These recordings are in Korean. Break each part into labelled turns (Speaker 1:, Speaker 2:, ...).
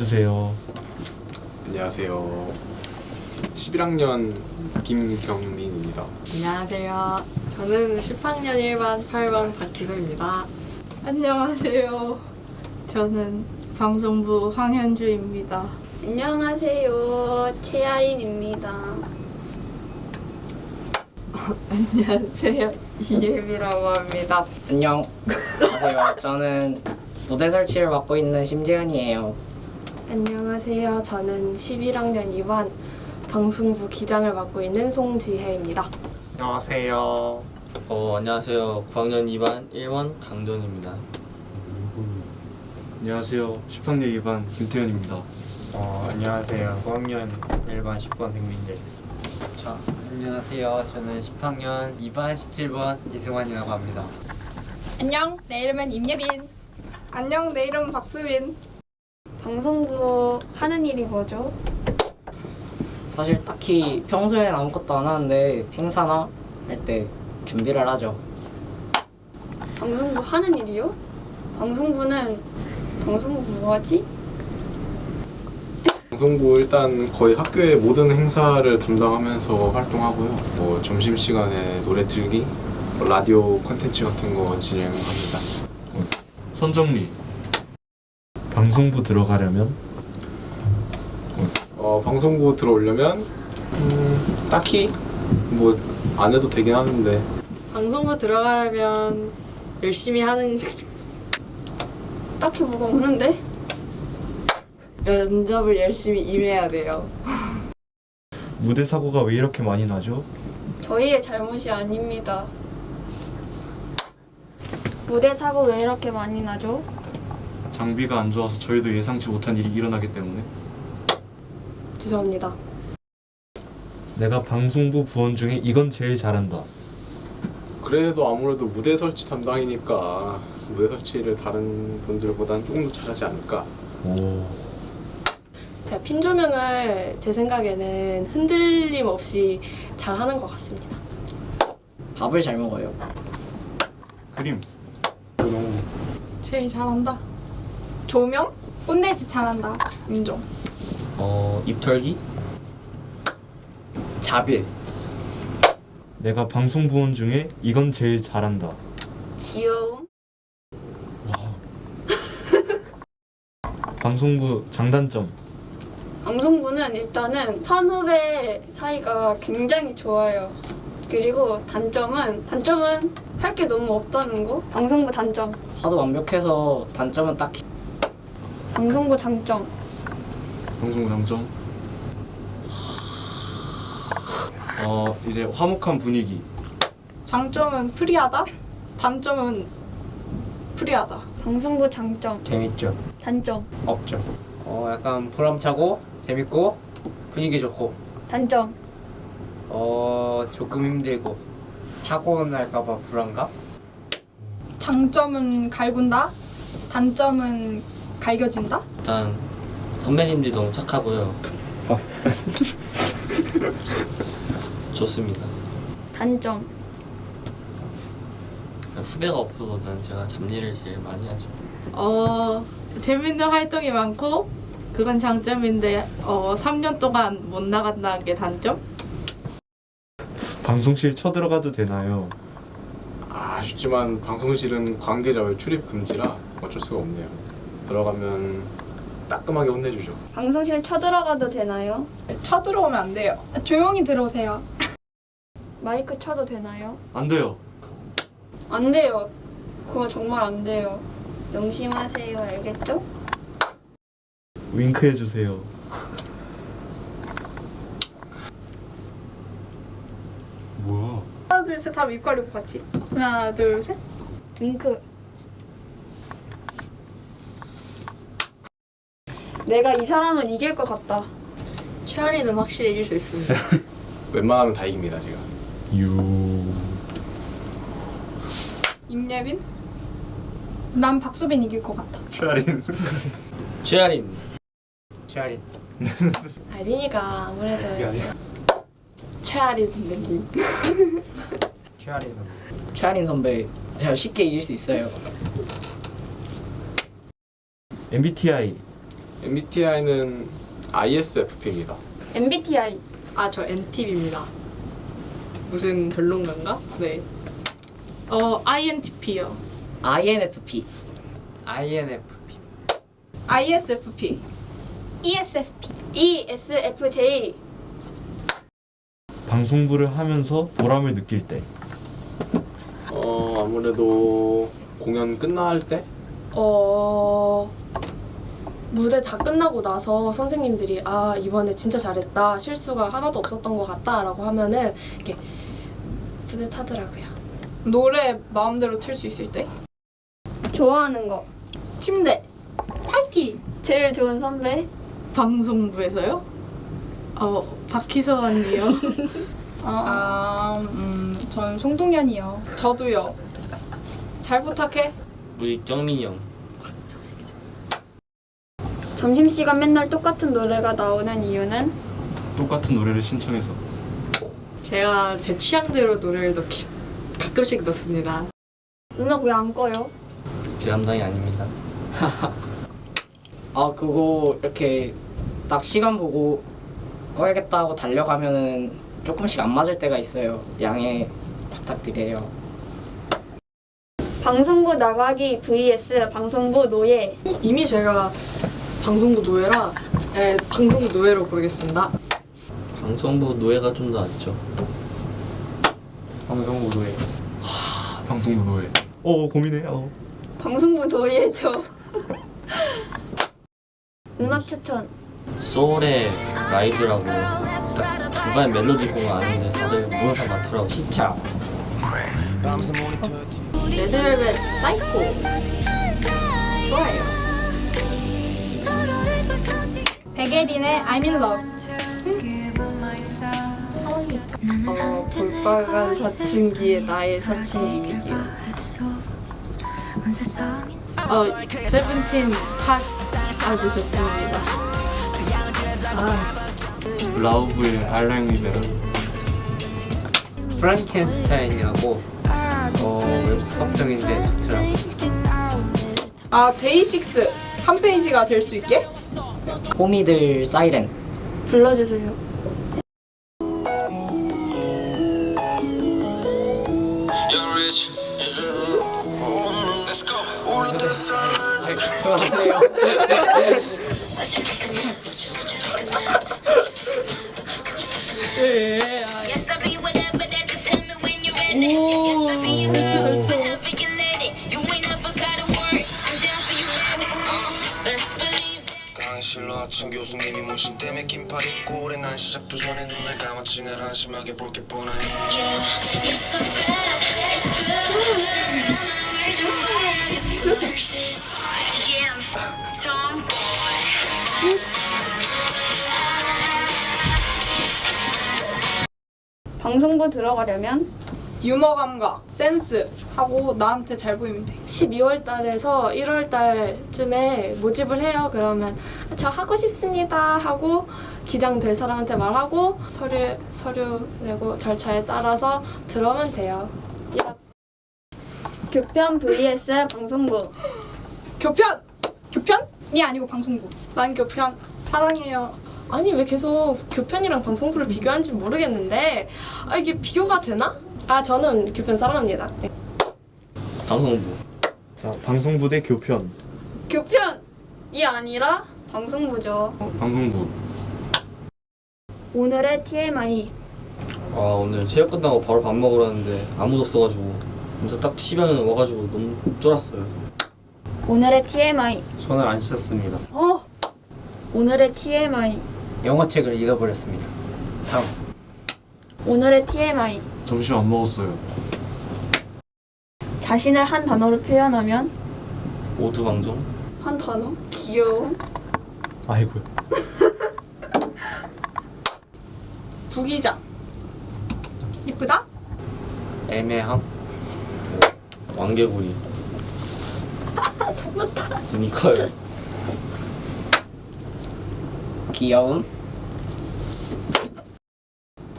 Speaker 1: 주세요.
Speaker 2: 안녕하세요. 11학년 김경민입니다.
Speaker 3: 안녕하세요. 저는 10학년 1반 8반 박기도입니다.
Speaker 4: 안녕하세요. 저는 방송부 황현주입니다.
Speaker 5: 안녕하세요. 최아린입니다.
Speaker 4: 안녕하세요. 이예미라고 합니다.
Speaker 6: 안녕. 안녕하세요. 저는 무대 설치를 맡고 있는 심재현이에요.
Speaker 3: 안녕하세요. 저는 11학년 2반 방송부 기장을 맡고 있는 송지혜입니다.
Speaker 7: 안녕하세요.
Speaker 8: 어, 안녕하세요. 9학년 2반 1원 강동입니다.
Speaker 1: 안녕하세요. 10학년 2반 김태현입니다.
Speaker 7: 어, 안녕하세요. 9학년 1반 10번 백민재.
Speaker 9: 자, 안녕하세요. 저는 10학년 2반 17번 이승환이라고 합니다.
Speaker 4: 안녕. 내 이름은 임예빈. 안녕. 내 이름은 박수빈.
Speaker 5: 방송부 하는 일이 뭐죠?
Speaker 6: 사실 딱히 평소엔 아무것도 안 하는데 행사나 할 때 준비를 하죠.
Speaker 5: 방송부 하는 일이요? 방송부는 방송부 뭐하지?
Speaker 2: 방송부 일단 거의 학교의 모든 행사를 담당하면서 활동하고요. 뭐 점심 시간에 노래 틀기, 뭐 라디오 콘텐츠 같은 거 진행합니다.
Speaker 1: 선정리. 방송부 들어가려면
Speaker 2: 어, 방송부 들어오려면 음, 딱히 뭐 안 해도 되긴 하는데
Speaker 3: 방송부 들어가려면 열심히 하는
Speaker 5: 딱히 뭐가 없는데?
Speaker 3: 면접을 열심히 임해야 돼요.
Speaker 1: 무대 사고가 왜 이렇게 많이 나죠?
Speaker 5: 저희의 잘못이 아닙니다. 무대 사고 왜 이렇게 많이 나죠?
Speaker 1: 장비가 안 좋아서 저희도 예상치 못한 일이 일어나기 때문에
Speaker 3: 죄송합니다.
Speaker 1: 내가 방송부 부원 중에 이건 제일 잘한다.
Speaker 2: 그래도 아무래도 무대 설치 담당이니까 무대 설치를 다른 분들보다는 조금 더 잘하지 않을까.
Speaker 1: 오.
Speaker 3: 제가 핀 조명을 제 생각에는 흔들림 없이 잘 하는 것 같습니다.
Speaker 6: 밥을 잘 먹어요.
Speaker 1: 그림.
Speaker 4: 제일 잘한다. 조명? 꼰대짓 잘한다. 인정.
Speaker 8: 어, 입털기?
Speaker 7: 자빌.
Speaker 1: 내가 방송 부원 중에 이건 제일 잘한다.
Speaker 5: 귀여움?
Speaker 1: 방송부 장단점.
Speaker 5: 방송부는 일단은 선후배 사이가 굉장히 좋아요. 그리고 단점은 단점은 할 게 너무 없다는 거. 방송부 단점.
Speaker 6: 하도 완벽해서 단점은 딱히
Speaker 5: 방송부 장점.
Speaker 1: 방송부 장점. 어 이제 화목한 분위기.
Speaker 4: 장점은 프리하다. 단점은 프리하다.
Speaker 5: 방송부 장점.
Speaker 7: 재밌죠?
Speaker 5: 단점.
Speaker 7: 없죠?
Speaker 9: 어, 약간 보람차고 재밌고 분위기 좋고
Speaker 5: 단점.
Speaker 9: 어, 조금 힘들고 사고 날까봐 불안감?
Speaker 4: 장점은 갈군다. 단점은 갈겨진다.
Speaker 8: 일단 선배님들이 너무 착하고요. 좋습니다.
Speaker 5: 단점.
Speaker 8: 후배가 없어서 난 제가 잡일을 제일 많이 하죠.
Speaker 4: 어, 재밌는 활동이 많고 그건 장점인데 어, 3년 동안 못 나간다는 게 단점?
Speaker 1: 방송실 쳐들어가도 되나요?
Speaker 2: 아쉽지만 방송실은 관계자 외 출입 금지라 어쩔 수가 없네요. 들어가면 따끔하게 혼내주죠.
Speaker 5: 방송실 쳐들어가도 되나요?
Speaker 4: 쳐들어오면 안 돼요. 조용히 들어오세요.
Speaker 5: 마이크 쳐도 되나요?
Speaker 1: 안 돼요.
Speaker 5: 안 돼요. 그거 정말 안 돼요. 명심하세요. 알겠죠?
Speaker 1: 윙크 해 주세요. 뭐야?
Speaker 4: 하나 둘 셋 하면 입 벌리고 같이. 하나 둘 셋.
Speaker 5: 윙크. 내가 이 사람은 이길 것 같다.
Speaker 3: 최아리는 확실히 이길 수 있습니다.
Speaker 2: 웬만하면 다 이깁니다 제가.
Speaker 1: 유.
Speaker 4: 임예빈? 난 박수빈 이길 것 같아.
Speaker 1: 최아린.
Speaker 8: 최아린.
Speaker 9: 최아린.
Speaker 3: 아린이가 아무래도 최아린 선배님.
Speaker 9: 최아린은
Speaker 6: 최아린 선배 제가 쉽게 이길 수 있어요.
Speaker 1: MBTI.
Speaker 2: MBTI는 ISFP입니다.
Speaker 5: MBTI
Speaker 3: 아 저 NTV입니다. 무슨 별론가인가? 네.
Speaker 4: 어 INTP요.
Speaker 6: INFP.
Speaker 9: INFP
Speaker 10: ISFP
Speaker 5: ESFP ESFJ
Speaker 1: 방송부를 하면서 보람을 느낄 때
Speaker 2: 어 아무래도 공연 끝날 때
Speaker 3: 어 무대 다 끝나고 나서 선생님들이 아 이번에 진짜 잘했다. 실수가 하나도 없었던 것 같다라고 하면은 이렇게 뿌듯하더라고요.
Speaker 10: 노래 마음대로 틀 수 있을 때?
Speaker 5: 좋아하는 거.
Speaker 10: 침대. 파티
Speaker 5: 제일 좋은 선배.
Speaker 4: 방송부에서요? 어 박희서 언니요.
Speaker 10: 아, 음, 전 송동현이요. 저도요. 잘 부탁해.
Speaker 8: 우리 경민이 형.
Speaker 5: 점심시간 맨날 똑같은 노래가 나오는 이유는
Speaker 1: 똑같은 노래를 신청해서
Speaker 3: 제가 제 취향대로 노래를 넣기 가끔씩 넣습니다.
Speaker 5: 음악 왜 안 꺼요?
Speaker 8: 제 담당이 아닙니다.
Speaker 6: 아 그거 이렇게 딱 시간 보고 꺼야겠다 하고 달려가면은 조금씩 안 맞을 때가 있어요. 양해 부탁드려요.
Speaker 5: 방송부 나가기 vs 방송부 노예
Speaker 3: 이미 제가 방송부 노예라 네, 방송부 노예로 고르겠습니다.
Speaker 8: 방송부 노예가 좀 더 낫죠.
Speaker 7: 방송부 노예
Speaker 1: 방송부 노예 어 고민해 어.
Speaker 5: 방송부 노예죠 음악 추천
Speaker 8: 소울의 라이드라고 딱 중간에 멜로디 보면 아는데 다들 모르는 사람 많더라고.
Speaker 6: 시차.
Speaker 3: 레드벨벳 사이코 좋아요.
Speaker 10: 백예린의 I'm in love.
Speaker 3: 어, 볼빨간 사춘기의 나의 사춘기이기요.
Speaker 4: 어 세븐틴 팟 아주 좋습니다.
Speaker 1: 라우브의 알랑 리베라
Speaker 9: 프랑켄스타인이라고 어 외국 팝송인데 좋더라고
Speaker 10: 아 데이식스. 한 페이지가 될 수 있게
Speaker 6: 호미들 사이렌.
Speaker 5: 불러주세요
Speaker 6: 그러세요.
Speaker 11: 아침 교수님이 모신 때문에 긴팔 입고 오래 난 시작도 전에 눈을 감았지 날 한심하게 볼게 뻔해
Speaker 5: 방송부 들어가려면
Speaker 10: 유머 감각 센스 하고 나한테 잘 보이면 돼
Speaker 3: 12월 달에서 1월 달쯤에 모집을 해요. 그러면 저 하고 싶습니다 하고 기장 될 사람한테 말하고 서류 서류 내고 절차에 따라서 들어오면 돼요. 야.
Speaker 5: 교편 vs 방송부
Speaker 10: 교편 교편이 아니고 방송부 난 교편 사랑해요
Speaker 3: 아니 왜 계속 교편이랑 방송부를 비교하는지 모르겠는데 아 이게 비교가 되나? 아 저는 교편 사랑합니다. 네.
Speaker 8: 방송부.
Speaker 1: 자 방송부 대 교편.
Speaker 5: 교편이 아니라 방송부죠.
Speaker 1: 방송부.
Speaker 5: 오늘의 TMI
Speaker 8: 아 오늘 체육 끝나고 바로 밥 먹으러 왔는데 아무도 없어가지고 진짜 딱 10여 와가지고 너무 쫄았어요.
Speaker 5: 오늘의 TMI
Speaker 7: 손을 안 씻었습니다.
Speaker 5: 어? 오늘의 TMI
Speaker 9: 영어 책을 읽어버렸습니다. 다음.
Speaker 5: 오늘의 TMI
Speaker 1: 점심 안 먹었어요
Speaker 5: 자신을 한 단어로 표현하면
Speaker 8: 오두방정.
Speaker 5: 한 단어? 귀여움
Speaker 1: 아이고야
Speaker 10: 부기장 이쁘다
Speaker 9: 애매함
Speaker 8: 왕개구리. 눈이 커요.
Speaker 6: 귀여움.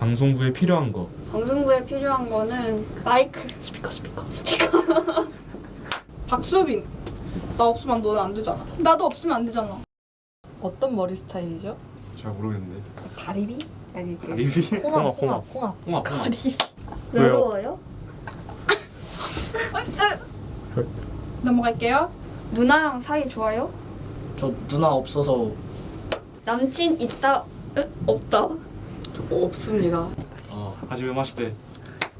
Speaker 1: 방송부에 필요한 거
Speaker 5: 방송부에 필요한 거는 마이크
Speaker 3: 스피커 스피커.
Speaker 10: 박수빈 나 없으면 너는 안 되잖아 나도 없으면 안 되잖아
Speaker 4: 어떤 머리 스타일이죠?
Speaker 1: 잘 모르겠는데.
Speaker 10: 가리비? 아니지.
Speaker 1: 가리비?
Speaker 10: 홍합, 홍합, 홍합.
Speaker 1: 홍합, 홍합. 왜요?
Speaker 5: 외로워요?
Speaker 10: 넘어갈게요.
Speaker 5: 누나랑 사이 좋아요?
Speaker 6: 저 누나 없어서
Speaker 5: 남친 있다? 으, 없다?
Speaker 10: 없습니다.
Speaker 1: 어, 하지메 마시대.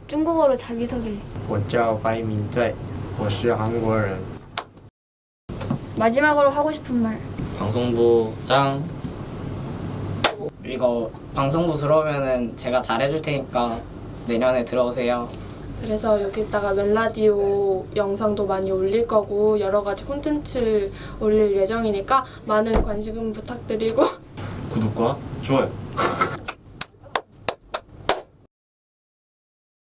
Speaker 5: 중국어로 자기소개
Speaker 7: 我叫白明在，我是韩国人。
Speaker 5: 마지막으로 하고 싶은 말
Speaker 8: 방송부 짱
Speaker 6: 이거 방송부 들어오면은 제가 잘해줄 테니까 내년에 들어오세요.
Speaker 3: 그래서 여기다가 멜라디오 영상도 많이 올릴 거고 여러 가지 콘텐츠 올릴 예정이니까 많은 관심 부탁드리고
Speaker 1: 구독과 좋아요.